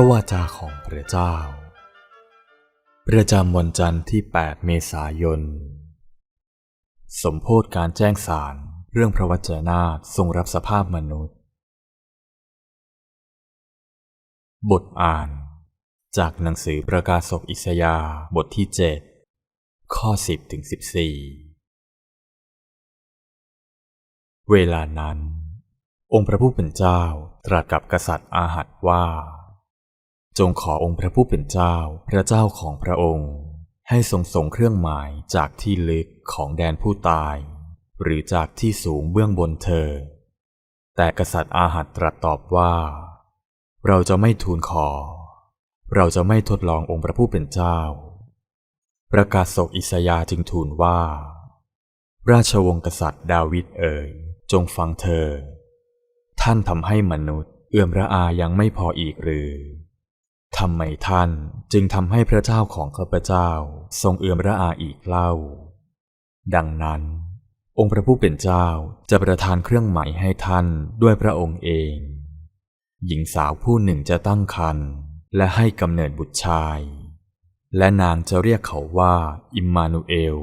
พระวาจาของพระเจ้า ประจำวันจันทร์ที่ 8 เมษายน สมโพธการแจ้งสารเรื่องพระวจนาทรงรับสภาพมนุษย์ บทอ่าน จากหนังสือประกาศกอิสยาบทที่ 7 ข้อ 10ถึง14 เวลานั้น องค์พระผู้เป็นเจ้าตรัสกับกษัตริย์อาหัดว่า จงขอองค์พระผู้เป็นเจ้า พระเจ้าของพระองค์ ให้ทรงส่งเครื่องหมายจากที่ลึกของแดนผู้ตาย หรือจากที่สูงเบื้องบนเธอ แต่กษัตริย์อาหัดตรัสตอบว่า เราจะไม่ทูลขอ เราจะไม่ทดลององค์พระผู้เป็นเจ้า ประกาศศกอิสยาจึงทูลว่า ราชวงศ์กษัตริย์ดาวิดเอ๋ยจงฟังเธอ ท่านทำให้มนุษย์ เอื่อมระอายังไม่พออีกหรือ ทำไมท่านจึงทำให้พระเจ้าของข้าพเจ้าทรงเอื่อมระอาอีกเล่า ดังนั้น องค์พระผู้เป็นเจ้าจะประทานเครื่องหมายให้ท่านด้วยพระองค์เอง หญิงสาวผู้หนึ่งจะตั้งครรภ์และให้กำเนิดบุตรชาย และนางจะเรียกเขาว่า อิมมานูเอล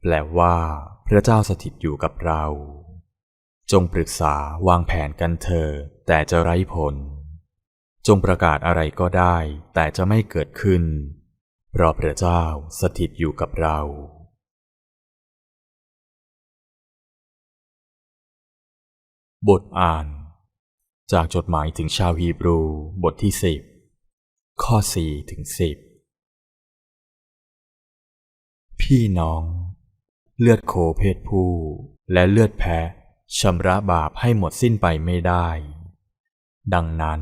แปลว่า พระเจ้าสถิตอยู่กับเรา จงปรึกษาวางแผนกันเธอแต่จะไร้ผล จงประกาศอะไรก็ได้แต่จะไม่เกิดขึ้น เพราะพระเจ้าสถิตอยู่กับเราบทอ่าน จากจดหมายถึงชาวฮีบรูบทที่สิบข้อสี่ถึงสิบพี่น้อง เลือดโคเพศผู้ และเลือดแพะชำระบาปให้หมดสิ้นไปไม่ได้ ดังนั้น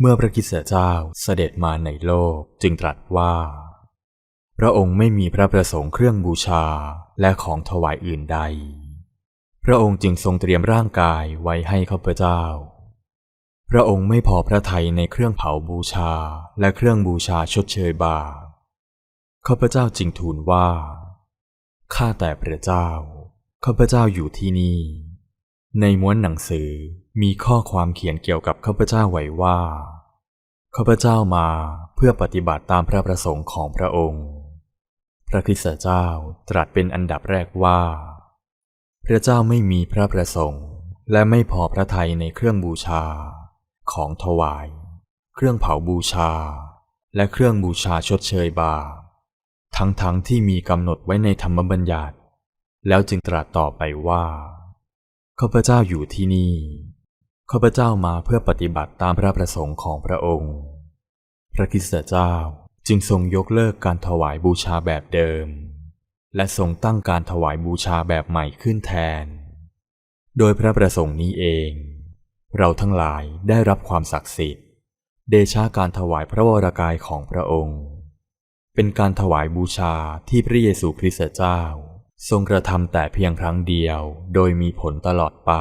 เมื่อพระคริสตเจ้าเสด็จมาในโลกจึงตรัสว่า พระองค์ไม่มีพระประสงค์เครื่องบูชาและของถวายอื่นใด พระองค์จึงทรงเตรียมร่างกายไว้ให้ข้าพเจ้า พระองค์ไม่พอพระทัยในเครื่องเผาบูชาและเครื่องบูชาชดเชยบาปข้าพเจ้าจึงทูลว่า ข้าแต่พระเจ้า ข้าพเจ้าอยู่ที่นี่ ในม้วนหนังสือ มีข้อความเขียนเกี่ยวกับข้าพเจ้าไว้ว่าข้าพเจ้ามาเพื่อปฏิบัติตามพระประสงค์ของพระองค์ พระคริสตเจ้าตรัสเป็นอันดับแรกว่า พระเจ้าไม่มีพระประสงค์ และไม่พอพระทัยในเครื่องบูชา ของถวาย เครื่องเผาบูชา และเครื่องบูชาชดเชยบาปทั้งๆทที่มีกำหนดไว้ในธรรมบัญญัติ แล้วจึงตรัสต่อไปว่าข้าพเจ้าอยู่ที่นี่ ข้าพเจ้ามาเพื่อปฏิบัติตามพระประสงค์ของพระองค์ พระคริสตเจ้าจึงทรงยกเลิกการถวายบูชาแบบเดิม และทรงตั้งการถวายบูชาแบบใหม่ขึ้นแทน โดยพระประสงค์นี้เอง เราทั้งหลายได้รับความศักดิ์สิทธิ์ เดชาการถวายพระวรากายของพระองค์ เป็นการถวายบูชาที่พระเยซูคริสต์เจ้า ทรงกระทำแต่เพียงครั้งเดียวโดยมีผลตลอดไป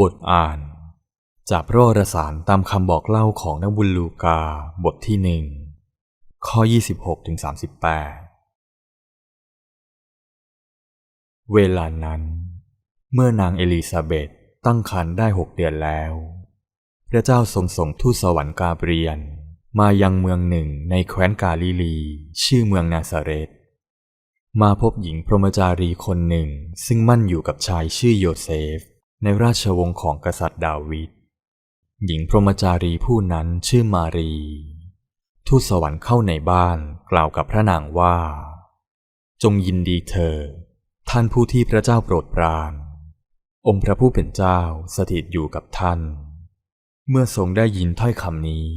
บทอ่าน จากพระวรสารตามคำบอกเล่าของนักบุญลูกาบทที่หนึ่งข้อ 26ถึง38 เวลานั้น เมื่อนางเอลิซาเบธตั้งครรภ์ได้หกเดือนแล้ว พระเจ้าทรงส่งทูตสวรรค์กาเบรียน มายังเมืองหนึ่งในแคว้นกาลิลี ชื่อเมืองนาซาเรตมาพบหญิงพรหมจารีคนหนึ่งซึ่งมั่นอยู่กับชายชื่อโยเซฟ ในราชวงศ์ของกษัตริย์ดาวิด หญิงพรหมจารีผู้นั้นชื่อมารี ทูตสวรรค์เข้าในบ้านกล่าวกับพระนางว่า จงยินดีเธอ ท่านผู้ที่พระเจ้าโปรดปราน องค์พระผู้เป็นเจ้าสถิตอยู่กับท่าน เมื่อทรงได้ยินถ้อยคำนี้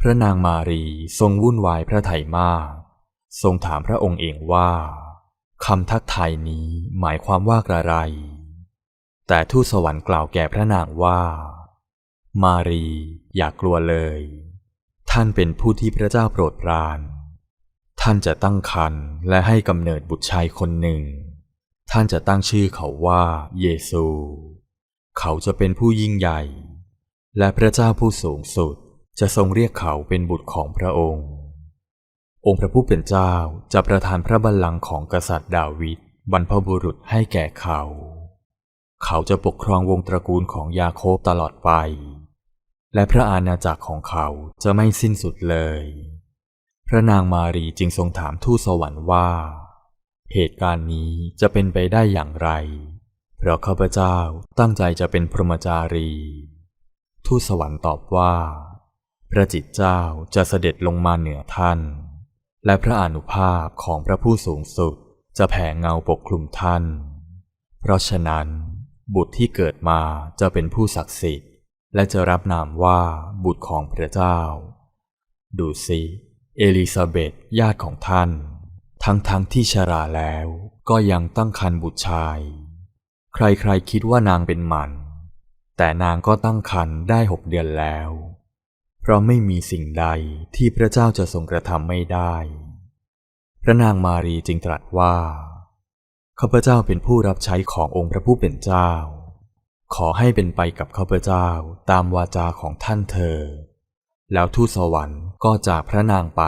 พระนางมารีทรงวุ่นวายพระทัยมาก ทรงถามพระองค์เองว่าคำทักทายนี้หมายความว่าอะไร แต่ทูตสวรรค์กล่าวแก่พระนางว่า มารีอย่ากกลัวเลย ท่านเป็นผู้ที่พระเจ้าโปรดปราน ท่านจะตั้งครรภ์และให้กำเนิดบุตรชายคนหนึ่ง ท่านจะตั้งชื่อเขาว่าเยซู เขาจะเป็นผู้ยิ่งใหญ่ และพระเจ้าผู้สูงสุดจะทรงเรียกเขาเป็นบุตรของพระองค์ องค์พระผู้เป็นเจ้าจะประทานพระบัลลังก์ของกษัตริย์ดาวิดบรรพบุรุษให้แก่เขา เขาจะปกครองวงตระกูลของยาโคบตลอดไป และพระอาณาจักรของเขาจะไม่สิ้นสุดเลย พระนางมารีจึงทรงถามทูตสวรรค์ว่า เหตุการณ์นี้จะเป็นไปได้อย่างไร เพราะข้าพเจ้าตั้งใจจะเป็นพรหมจารี ทูตสวรรค์ตอบว่า พระจิตเจ้าจะเสด็จลงมาเหนือท่าน และพระอนุภาพของพระผู้สูงสุดจะแผ่เงาปกคลุมท่าน เพราะฉะนั้น บุตรที่เกิดมาจะเป็นผู้ศักดิ์สิทธิ์ และจะรับนามว่าบุตรของพระเจ้า ดูสิ เอลิซาเบธญาติของท่าน ทั้งทั้งที่ชราแล้วก็ยังตั้งครรภ์บุตรชาย ใครๆคิดว่านางเป็นหมันแต่นางก็ตั้งครรภ์ได้หกเดือนแล้ว เพราะไม่มีสิ่งใดที่พระเจ้าจะทรงกระทำไม่ได้ พระนางมารีจึงตรัสว่า ข้าพเจ้าเป็นผู้รับใช้ขององค์พระผู้เป็นเจ้า ขอให้เป็นไปกับข้าพเจ้าตามวาจาของท่านเธอ แล้วทูตสวรรค์ก็จากพระนางไป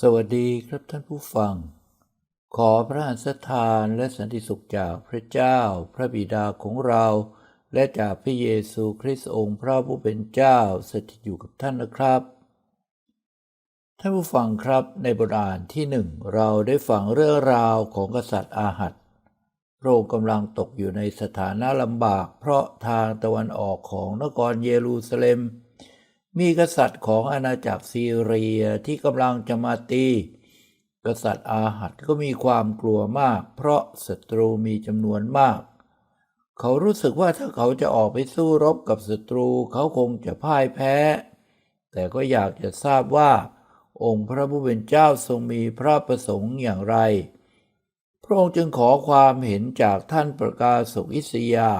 สวัสดีครับท่านผู้ฟัง ขอพระอัสทานและสันติสุขจากพระเจ้า พระบิดาของเรา และจากพระเยซูคริสต์องค์พระผู้เป็นเจ้าสถิตอยู่กับท่านนะครับ ท่านผู้ฟังครับในบทอ่านที่หนึ่งเราได้ฟังเรื่องราวของกษัตริย์อาหัดพระองค์กำลังตกอยู่ในสถานะลำบาก เพราะทางตะวันออกของนครเยรูซาเล็ม มีกษัตริย์ของอาณาจักรซีเรียที่กำลังจะมาตี กษัตริย์อาหัดก็มีความกลัวมาก เพราะศัตรูมีจำนวนมาก เขารู้สึกว่าถ้าเขาจะออกไปสู้รบกับศัตรูเขาคงจะพ่ายแพ้ แต่ก็อยากจะทราบว่า องค์พระผู้เป็นเจ้าทรงมีพระประสงค์อย่างไร พระองค์จึงขอความเห็นจากท่านประกาศกอิสยา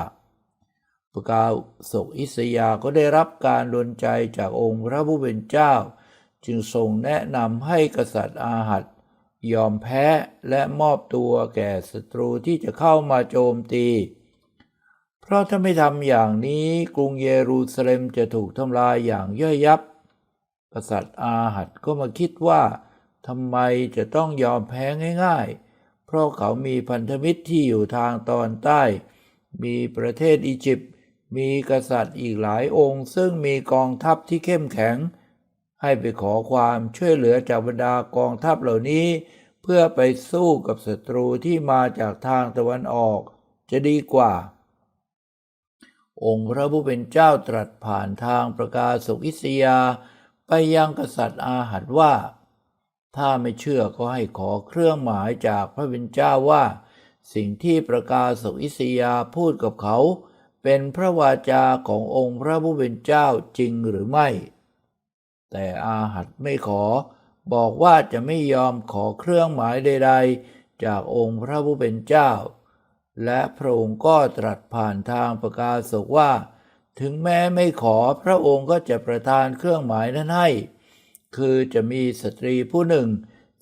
ประกาศกอิสยาก็ได้รับการดลใจจากองค์พระผู้เป็นเจ้า จึงทรงแนะนำให้กษัตริย์อาหัดยอมแพ้และมอบตัวแก่ศัตรูที่จะเข้ามาโจมตี เพราะถ้าไม่ทำอย่างนี้กรุงเยรูซาเล็มจะถูกทำลายอย่างย่อยยับ กษัตริย์อาหัดก็มาคิดว่าทำไมจะต้องยอมแพ้ง่ายๆ เพราะเขามีพันธมิตรที่อยู่ทางตอนใต้ มีประเทศอียิปต์ มีกษัตริย์อีกหลายองค์ ซึ่งมีกองทัพที่เข้มแข็ง ให้ไปขอความช่วยเหลือจากบรรดากองทัพเหล่านี้ เพื่อไปสู้กับศัตรูที่มาจากทางตะวันออก จะดีกว่า องค์พระผู้เป็นเจ้าตรัสผ่านทางประกาศสกอิสยา ไปยังกษัตริย์อาหัดว่า ถ้าไม่เชื่อก็ให้ขอเครื่องหมายจากพระเป็นเจ้าว่า สิ่งที่ประกาศกอิสยาพูดกับเขา เป็นพระวาจาขององค์พระผู้เป็นเจ้าจริงหรือไม่ แต่อาหัดไม่ขอบอกว่าจะไม่ยอมขอเครื่องหมายใด ๆ จากองค์พระผู้เป็นเจ้า และพระองค์ก็ตรัสผ่านทางประกาศกว่า ถึงแม้ไม่ขอพระองค์ก็จะประทานเครื่องหมายนั้นให้ คือจะมีสตรีผู้หนึ่ง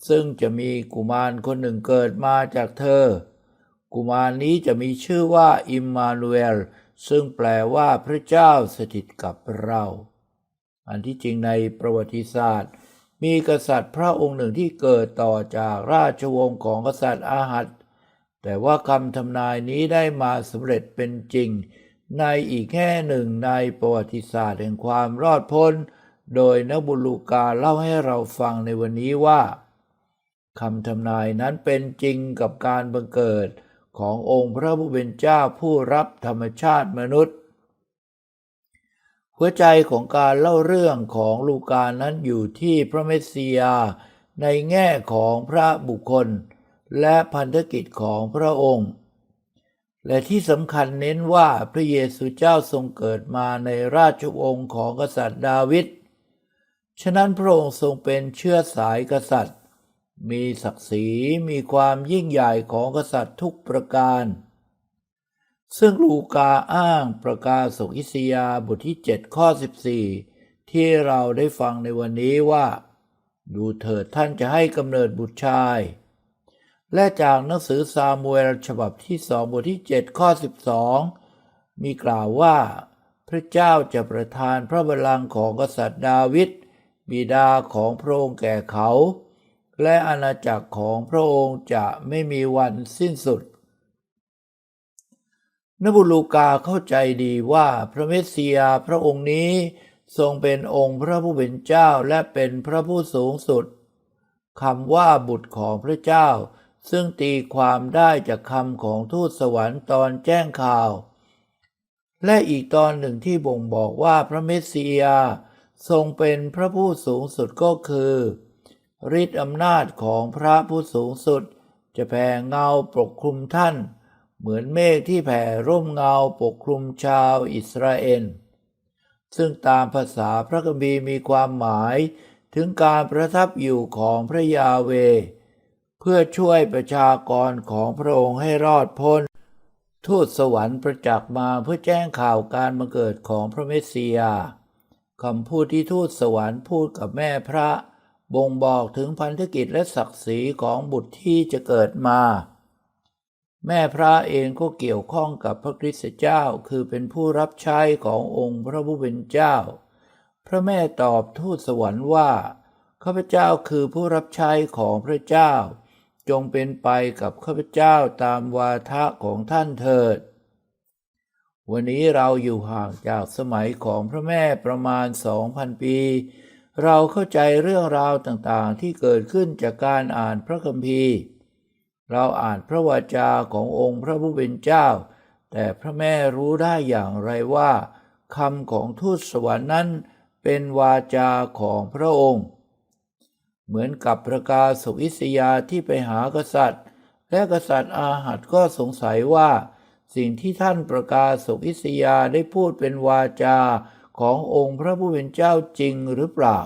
ซึ่งจะมีกุมารคนหนึ่งเกิดมาจากเธอ กุมารนี้จะมีชื่อว่าอิมมานูเอลซึ่งแปลว่าพระเจ้าสถิตกับเรา อันที่จริงในประวัติศาสตร์ มีกษัตริย์พระองค์หนึ่งที่เกิดต่อจากราชวงศ์ของกษัตริย์อาหัดแต่ว่าคำทำนายนี้ได้มาสำเร็จเป็นจริง ในอีกแง่หนึ่งในประวัติศาสตร์แห่งความรอดพ้น โดยนักบุลูกาเล่าให้เราฟังในวันนี้ว่าคำทำนายนั้นเป็นจริงกับการบังเกิดขององค์พระผู้เป็นเจ้าผู้รับธรรมชาติมนุษย์ หัวใจของการเล่าเรื่องของลูกานั้นอยู่ที่พระเมสสิยา ในแง่ของพระบุคคล และพันธกิจของพระองค์ และที่สำคัญเน้นว่าพระเยซูเจ้าทรงเกิดมาในราชวงศ์ของกษัตริย์ดาวิด ฉะนั้นพระองค์ทรงเป็นเชื้อสายกษัตริย์ มีศักดิ์ศรีมีความยิ่งใหญ่ของกษัตริย์ทุกประการ ซึ่งลูกาอ้างประกาศกอิสยาบทที่ 7 ข้อ 14 ที่เราได้ฟังในวันนี้ว่า ดูเถิดท่านจะให้กำเนิดบุตรชาย และจากหนังสือซามูเอลฉบับที่สองบทที่ 7 ข้อ 12 มีกล่าวว่า พระเจ้าจะประทานพระบัลลังก์ของกษัตริย์ดาวิดบิดาของพระองค์แก่เขา และอาณาจักรของพระองค์จะไม่มีวันสิ้นสุด นบุลูกาเข้าใจดีว่าพระเมสสิยาพระองค์นี้ทรงเป็นองค์พระผู้เป็นเจ้าและเป็นพระผู้สูงสุดคำว่าบุตรของพระเจ้า ซึ่งตีความได้จากคำของทูตสวรรค์ตอนแจ้งข่าว และอีกตอนหนึ่งที่บ่งบอกว่าพระเมสสิยาทรงเป็นพระผู้สูงสุดก็คือฤทธิอำนาจของพระผู้สูงสุด จะแผ่เงาปกคลุมท่าน เหมือนเมฆที่แผ่ร่มเงาปกคลุมชาวอิสราเอลซึ่งตามภาษาพระคัมภีร์มีความหมายถึงการประทับอยู่ของพระยาเว เพื่อช่วยประชากรของพระองค์ให้รอดพ้น ทูตสวรรค์ประจักษ์มาเพื่อแจ้งข่าวการมาเกิดของพระเมสสิยาคำพูดที่ทูตสวรรค์พูดกับแม่พระ บ่งบอกถึงพันธกิจและศักดิ์ศรีของบุตรที่จะเกิดมา แม่พระเองก็เกี่ยวข้องกับพระคริสต์เจ้าคือเป็นผู้รับใช้ขององค์พระผู้เป็นเจ้า พระแม่ตอบทูตสวรรค์ว่าข้าพเจ้าคือผู้รับใช้ของพระเจ้า จงเป็นไปกับข้าพเจ้าตามวาทะของท่านเถิด วันนี้เราอยู่ห่างจากสมัยของพระแม่ประมาณสองพันปี เราเข้าใจเรื่องราวต่างๆที่เกิดขึ้นจากการอ่านพระคัมภีร์ เราอ่านพระวาจาขององค์พระผู้เป็นเจ้า แต่พระแม่รู้ได้อย่างไรว่าคำของทูตสวรรค์นั้นเป็นวาจาของพระองค์ เหมือนกับประกาศสุอิสยาที่ไปหากษัตริย์ และกษัตริย์อาหัดก็สงสัยว่า สิ่งที่ท่านประกาศสุอิสยาได้พูดเป็นวาจาขององค์พระผู้เป็นเจ้าจริงหรือเปล่า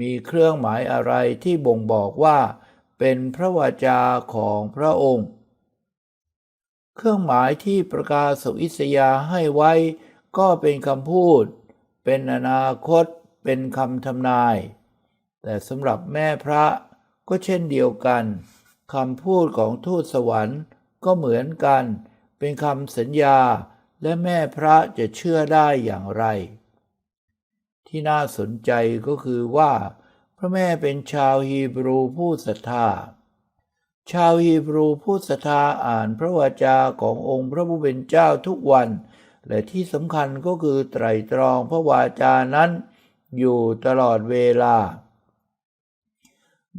มีเครื่องหมายอะไรที่บ่งบอกว่า เป็นพระวาจาของพระองค์ เครื่องหมายที่ประกาศสุอิสยาให้ไว้ก็เป็นคำพูด เป็นอนาคต เป็นคำทำนาย แต่สำหรับแม่พระก็เช่นเดียวกันคำพูดของทูตสวรรค์ก็เหมือนกัน เป็นคำสัญญาและแม่พระจะเชื่อได้อย่างไร ที่น่าสนใจก็คือว่า พระแม่เป็นชาวฮีบรูผู้ศรัทธา ชาวฮีบรูผู้ศรัทธาอ่านพระวาจาขององค์พระผู้เป็นเจ้าทุกวัน และที่สำคัญก็คือไตรตรองพระวาจานั้นอยู่ตลอดเวลา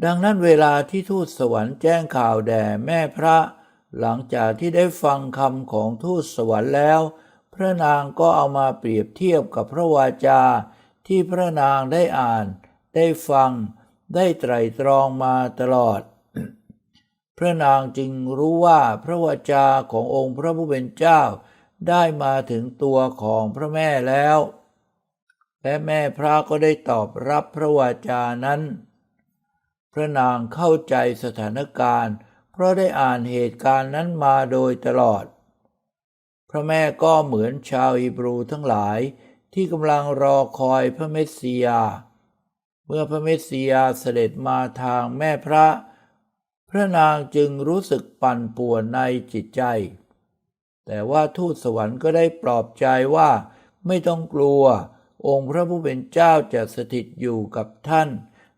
ดังนั้นเวลาที่ทูตสวรรค์แจ้งข่าวแด่แม่พระ หลังจากที่ได้ฟังคำของทูตสวรรค์แล้ว พระนางก็เอามาเปรียบเทียบกับพระวาจา ที่พระนางได้อ่าน ได้ฟัง ได้ไตรตรองมาตลอด พระนางจึงรู้ว่าพระวาจาขององค์พระผู้เป็นเจ้า ได้มาถึงตัวของพระแม่แล้ว และแม่พระก็ได้ตอบรับพระวาจานั้น พระนางเข้าใจสถานการณ์ เพราะได้อ่านเหตุการณ์นั้นมาโดยตลอด พระแม่ก็เหมือนชาวฮีบรูทั้งหลายที่กำลังรอคอยพระเมสสิยา เมื่อพระเมสสิยาเสด็จมาทางแม่พระ พระนางจึงรู้สึกปั่นป่วนในจิตใจ แต่ว่าทูตสวรรค์ก็ได้ปลอบใจว่าไม่ต้องกลัว องค์พระผู้เป็นเจ้าจะสถิตอยู่กับท่าน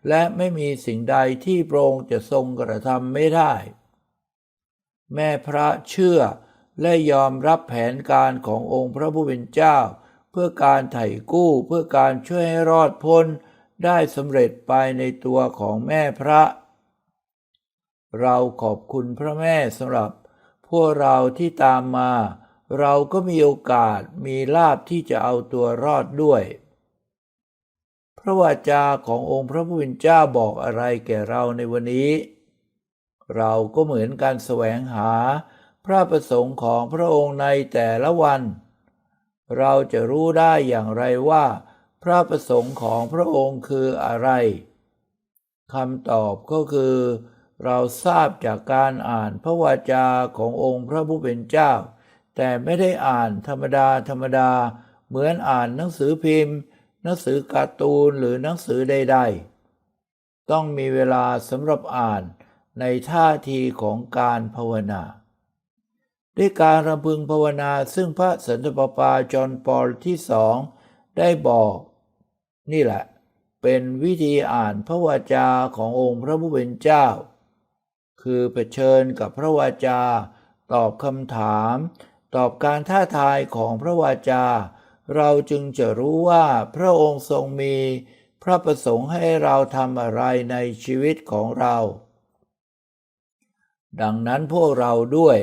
และไม่มีสิ่งใดที่พระองค์จะทรงกระทำไม่ได้ แม่พระเชื่อและยอมรับแผนการขององค์พระผู้เป็นเจ้า เพื่อการไถ่กู้เพื่อการช่วยให้รอดพ้นได้สำเร็จไปในตัวของแม่พระ เราขอบคุณพระแม่สำหรับ พวกเราที่ตามมา เราก็มีโอกาสมีลาภที่จะเอาตัวรอดด้วย พระวาจาขององค์พระผู้เป็นเจ้าบอกอะไรแก่เราในวันนี้ เราก็เหมือนการแสวงหาพระประสงค์ของพระองค์ในแต่ละวัน เราจะรู้ได้อย่างไรว่า พระประสงค์ของพระองค์คืออะไรคำตอบก็คือ เราทราบจากการอ่านพระวาจาขององค์พระผู้เป็นเจ้า แต่ไม่ได้อ่านธรรมดาธรรมดา เหมือนอ่านหนังสือพิมพ์ หนังสือการ์ตูนหรือหนังสือใดๆ ต้องมีเวลาสำหรับอ่านในท่าทีของการภาวนา ด้วยการรำพึงภาวนาซึ่งพระสันตะปาปาจอห์นปอลที่สองได้บอก นี่แหละ เป็นวิธีอ่านพระวาจาขององค์พระผู้เป็นเจ้า คือเผชิญกับพระวาจา ตอบคำถาม ตอบการท้าทายของพระวาจา เราจึงจะรู้ว่าพระองค์ทรงมีพระประสงค์ให้เราทำอะไรในชีวิตของเรา ดังนั้นพวกเราด้วย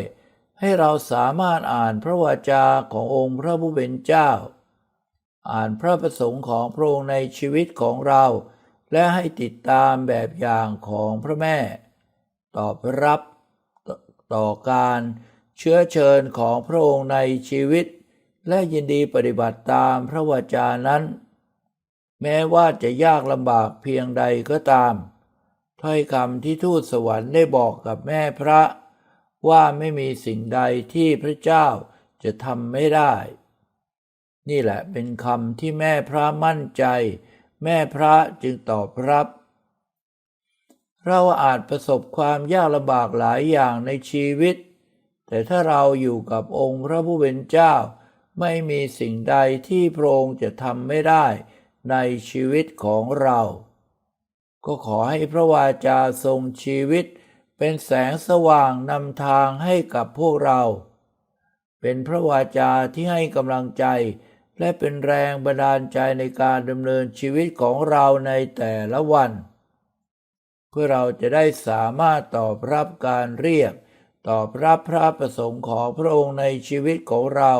ให้เราสามารถอ่านพระวาจาขององค์พระผู้เป็นเจ้า อ่านพระประสงค์ของพระองค์ในชีวิตของเรา และให้ติดตามแบบอย่างของพระแม่ ตอบรับตต่อการเชื้อเชิญของพระองค์ในชีวิต และยินดีปฏิบัติตามพระวจานั้น แม้ว่าจะยากลำบากเพียงใดก็ตาม ถ้อยคำที่ทูตสวรรค์ได้บอกกับแม่พระ ว่าไม่มีสิ่งใดที่พระเจ้าจะทำไม่ได้ นี่แหละเป็นคำที่แม่พระมั่นใจ แม่พระจึงตอบรับ เราอาจประสบความยากลำบากหลายอย่างในชีวิต แต่ถ้าเราอยู่กับองค์พระผู้เป็นเจ้า ไม่มีสิ่งใดที่พระองค์จะทำไม่ได้ในชีวิตของเรา ก็ขอให้พระวาจาทรงชีวิต เป็นแสงสว่างนำทางให้กับพวกเรา เป็นพระวาจาที่ให้กำลังใจ และเป็นแรงบันดาลใจในการดำเนินชีวิตของเราในแต่ละวัน เพื่อเราจะได้สามารถตอบรับการเรียก ตอบรับพระประสงค์ของพระองค์ในชีวิตของเรา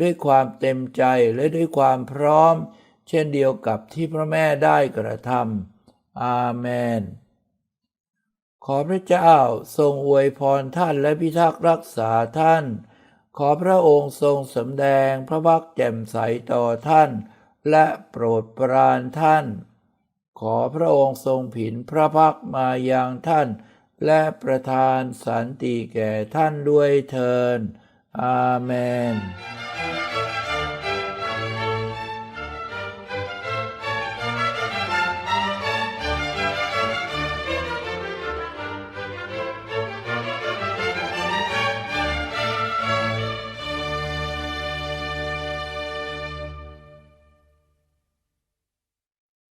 ด้วยความเต็มใจและด้วยความพร้อม เช่นเดียวกับที่พระแม่ได้กระทำอาเมน ขอพระเจ้าทรงอวยพรท่านและพิทักษ์รักษาท่าน ขอพระองค์ทรงสำแดงพระพักแจ่มใสต่อท่าน และโปรดปรานท่าน ขอพระองค์ทรงผินพระพักมายังท่าน และประทานสันติแก่ท่านด้วยเทิน อาเมน